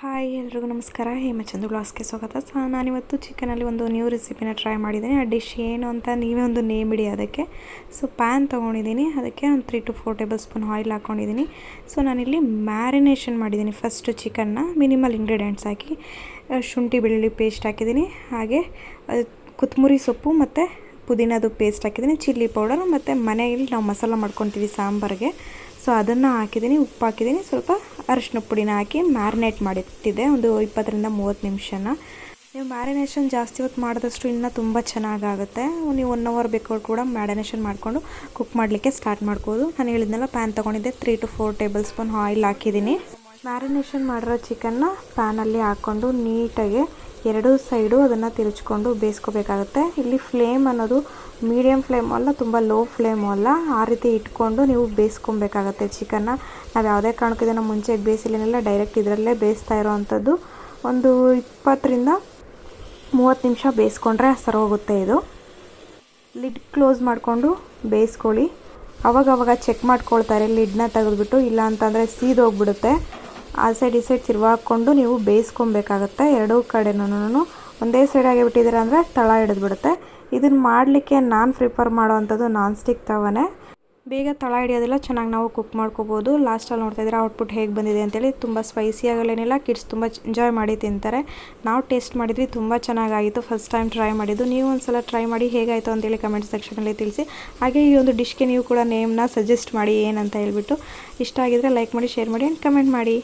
Hi ಎಲ್ರಿಗೂ ನಮಸ್ಕಾರ. ಹೇಮಚಂದು ಬ್ಲಾಸ್ಗೆ ಸ್ವಾಗತ. ಸೊ, ನಾನಿವತ್ತು ಚಿಕನಲ್ಲಿ ಒಂದು ನ್ಯೂ ರೆಸಿಪಿನ ಟ್ರೈ ಮಾಡಿದ್ದೀನಿ. ಆ ಡಿಶ್ ಏನು ಅಂತ ನೀವೇ ಒಂದು ನೇಮ್ ಇಡಿ ಅದಕ್ಕೆ. ಸೊ ಪ್ಯಾನ್ ತೊಗೊಂಡಿದ್ದೀನಿ. ಅದಕ್ಕೆ ಒಂದು three two four tablespoon oil ಹಾಕ್ಕೊಂಡಿದ್ದೀನಿ ಸೊ ನಾನಿಲ್ಲಿ ಮ್ಯಾರಿನೇಷನ್ ಮಾಡಿದ್ದೀನಿ ಫಸ್ಟು ಚಿಕನ್ನ ಮಿನಿಮಲ್ ಇಂಗ್ರೀಡಿಯೆಂಟ್ಸ್ ಹಾಕಿ ಶುಂಠಿ, ಬೆಳ್ಳುಳ್ಳಿ ಪೇಸ್ಟ್ ಹಾಕಿದ್ದೀನಿ. ಹಾಗೆ ಕೊತ್ತಂಬರಿ ಸೊಪ್ಪು ಮತ್ತು ಪುದೀನದು ಪೇಸ್ಟ್ ಹಾಕಿದ್ದೀನಿ. ಚಿಲ್ಲಿ ಪೌಡರ್ ಮತ್ತು ಮನೆಯಲ್ಲಿ ನಾವು ಮಸಾಲ ಮಾಡ್ಕೊತೀವಿ ಸಾಂಬಾರಿಗೆ. ಸೊ ಅದನ್ನು ಹಾಕಿದ್ದೀನಿ, ಉಪ್ಪು ಹಾಕಿದ್ದೀನಿ. ಸ್ವಲ್ಪ ಅರಿಶಿನ ಪುಡಿನ ಹಾಕಿ ಮ್ಯಾರಿನೇಟ್ ಮಾಡಿಟ್ಟಿದ್ದೆ, ಒಂದು ಇಪ್ಪತ್ತರಿಂದ ಮೂವತ್ತು ನಿಮಿಷನ. ನೀವು ಮ್ಯಾರಿನೇಷನ್ ಜಾಸ್ತಿ ಹೊತ್ತು ಮಾಡಿದಷ್ಟು ಇನ್ನೂ ತುಂಬ ಚೆನ್ನಾಗಾಗುತ್ತೆ. ನೀವು ಒನ್ ಅವರ್ ಬೇಕಾದ್ರೂ ಕೂಡ ಮ್ಯಾರಿನೇಷನ್ ಮಾಡಿಕೊಂಡು ಕುಕ್ ಮಾಡಲಿಕ್ಕೆ ಸ್ಟಾರ್ಟ್ ಮಾಡ್ಬೋದು. ನಾನು ಹೇಳಿದ್ನೆಲ್ಲ ಪ್ಯಾನ್ ತೊಗೊಂಡಿದ್ದೆ three two four tablespoon oil ಹಾಕಿದ್ದೀನಿ. ಮ್ಯಾರಿನೇಷನ್ ಮಾಡಿರೋ ಚಿಕನ್ನ ಪ್ಯಾನಲ್ಲಿ ಹಾಕ್ಕೊಂಡು ನೀಟಾಗಿ ಎರಡೂ ಸೈಡು ಅದನ್ನು ತಿರುಚ್ಕೊಂಡು ಬೇಯಿಸ್ಕೋಬೇಕಾಗುತ್ತೆ. ಇಲ್ಲಿ ಫ್ಲೇಮ್ ಅನ್ನೋದು ಮೀಡಿಯಮ್ ಫ್ಲೇಮು ಅಲ್ಲ, ತುಂಬ ಲೋ ಫ್ಲೇಮು ಅಲ್ಲ. ಆ ರೀತಿ ಇಟ್ಕೊಂಡು ನೀವು ಬೇಯಿಸ್ಕೊಬೇಕಾಗತ್ತೆ ಚಿಕನ್ನ. ನಾವು ಯಾವುದೇ ಕಾರಣಕ್ಕೂ ಇದನ್ನು ಮುಂಚೆ ಬೇಯಿಸಿಲ್ಲ ಡೈರೆಕ್ಟ್ ಇದರಲ್ಲೇ ಬೇಯಿಸ್ತಾ ಇರೋವಂಥದ್ದು. ಒಂದು ಇಪ್ಪತ್ತರಿಂದ ಮೂವತ್ತು ನಿಮಿಷ ಬೇಯಿಸ್ಕೊಂಡ್ರೆ ಸರೋಗುತ್ತೆ ಇದು. ಲಿಡ್ ಕ್ಲೋಸ್ ಮಾಡಿಕೊಂಡು ಬೇಯಿಸ್ಕೊಳ್ಳಿ. ಅವಾಗವಾಗ ಚೆಕ್ ಮಾಡ್ಕೊಳ್ತಾರೆ, ಲಿಡ್ನ ತೆಗೆದ್ಬಿಟ್ಟು, ಇಲ್ಲ ಅಂತಂದರೆ ಸೀದೋಗ್ಬಿಡುತ್ತೆ. ಆ ಸೈಡ್ ಈ ಸೈಡ್ ತಿರುವಾಕೊಂಡು ನೀವು ಬೇಯಿಸ್ಕೊಬೇಕಾಗತ್ತೆ. ಎರಡೂ ಕಡೆನೂ ಒಂದೇ ಸೈಡ್ ಆಗಿ ಬಿಟ್ಟಿದ್ದೀರ ಅಂದರೆ ತಳ ಹಿಡಿದ್ಬಿಡುತ್ತೆ. ಇದನ್ನು ಮಾಡಲಿಕ್ಕೆ ನಾನು ಪ್ರಿಫರ್ ಮಾಡೋವಂಥದ್ದು ನಾನ್ ಸ್ಟಿಕ್ ತವನೇ. ಬೇಗ ತಳ ಹಿಡಿಯೋದಿಲ್ಲ, ಚೆನ್ನಾಗಿ ನಾವು ಕುಕ್ ಮಾಡ್ಕೋಬೋದು. ಲಾಸ್ಟಲ್ಲಿ ನೋಡ್ತಾ ಇದ್ರೆ ಔಟ್ಪುಟ್ ಹೇಗೆ ಬಂದಿದೆ ಅಂತೇಳಿ. ತುಂಬ ಸ್ಪೈಸಿ ಆಗಲೇನಿಲ್ಲ ಕಿಡ್ಸ್ ತುಂಬ ಎಂಜಾಯ್ ಮಾಡಿ ತಿಂತಾರೆ. ನಾವು ಟೇಸ್ಟ್ ಮಾಡಿದ್ವಿ, ತುಂಬ ಚೆನ್ನಾಗಾಯಿತು ಫಸ್ಟ್ ಟೈಮ್ ಟ್ರೈ ಮಾಡಿದ್ದು. ನೀವು ಒಂದ್ಸಲ ಟ್ರೈ ಮಾಡಿ ಹೇಗಾಯಿತು ಅಂತೇಳಿ ಕಮೆಂಟ್ ಸೆಕ್ಷನಲ್ಲಿ ತಿಳಿಸಿ. ಹಾಗೆ ಈ ಒಂದು ಡಿಶ್ಗೆ ನೀವು ಕೂಡ ನೇಮ್ನ ಸಜೆಸ್ಟ್ ಮಾಡಿ, ಏನಂತ ಹೇಳ್ಬಿಟ್ಟು. ಇಷ್ಟ ಆಗಿದ್ರೆ ಲೈಕ್ ಮಾಡಿ ಶೇರ್ ಮಾಡಿ ಆ್ಯಂಡ್ ಕಮೆಂಟ್ ಮಾಡಿ.